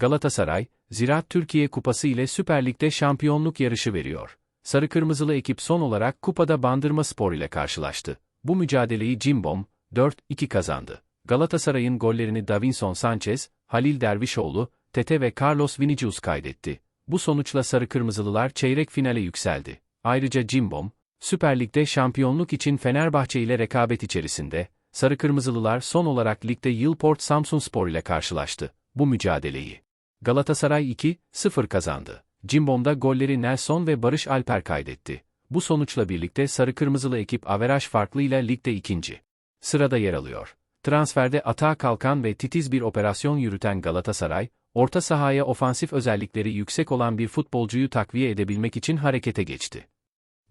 Galatasaray, Ziraat Türkiye Kupası ile Süper Lig'de şampiyonluk yarışı veriyor. Sarı Kırmızılı ekip son olarak kupada Bandırma Spor ile karşılaştı. Bu mücadeleyi Cimbom, 4-2 kazandı. Galatasaray'ın gollerini Davinson Sanchez, Halil Dervişoğlu, Tete ve Carlos Vinicius kaydetti. Bu sonuçla Sarı Kırmızılılar çeyrek finale yükseldi. Ayrıca Cimbom, Süper Lig'de şampiyonluk için Fenerbahçe ile rekabet içerisinde, Sarı Kırmızılılar son olarak ligde Yılport Samsunspor ile karşılaştı. Bu mücadeleyi Galatasaray 2-0 kazandı. Cimbom'da golleri Nelson ve Barış Alper kaydetti. Bu sonuçla birlikte Sarı Kırmızılı ekip averaj farklıyla ligde ikinci sırada yer alıyor. Transferde atağa kalkan ve titiz bir operasyon yürüten Galatasaray, orta sahaya ofansif özellikleri yüksek olan bir futbolcuyu takviye edebilmek için harekete geçti.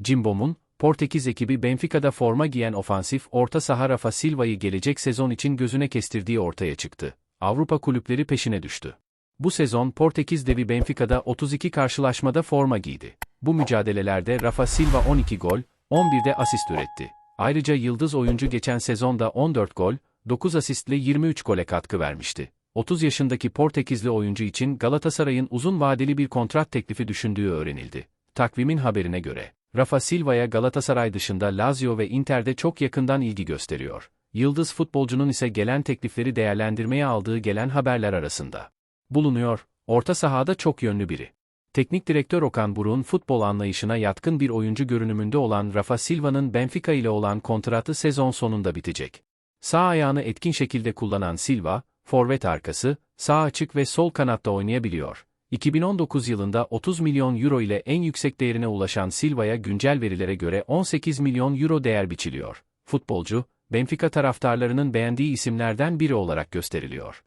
Cimbom'un, Portekiz ekibi Benfica'da forma giyen ofansif orta saha Rafa Silva'yı gelecek sezon için gözüne kestirdiği ortaya çıktı. Avrupa kulüpleri peşine düştü. Bu sezon Portekiz devi Benfica'da 32 karşılaşmada forma giydi. Bu mücadelelerde Rafa Silva 12 gol, 11'de asist üretti. Ayrıca yıldız oyuncu geçen sezonda 14 gol, 9 asistle 23 gole katkı vermişti. 30 yaşındaki Portekizli oyuncu için Galatasaray'ın uzun vadeli bir kontrat teklifi düşündüğü öğrenildi. Takvimin haberine göre, Rafa Silva'ya Galatasaray dışında Lazio ve Inter'de çok yakından ilgi gösteriyor. Yıldız futbolcunun ise gelen teklifleri değerlendirmeye aldığı gelen haberler arasında bulunuyor. Orta sahada çok yönlü biri. Teknik direktör Okan Buruk'un futbol anlayışına yatkın bir oyuncu görünümünde olan Rafa Silva'nın Benfica ile olan kontratı sezon sonunda bitecek. Sağ ayağını etkin şekilde kullanan Silva, forvet arkası, sağ açık ve sol kanatta oynayabiliyor. 2019 yılında 30 milyon euro ile en yüksek değerine ulaşan Silva'ya güncel verilere göre 18 milyon euro değer biçiliyor. Futbolcu, Benfica taraftarlarının beğendiği isimlerden biri olarak gösteriliyor.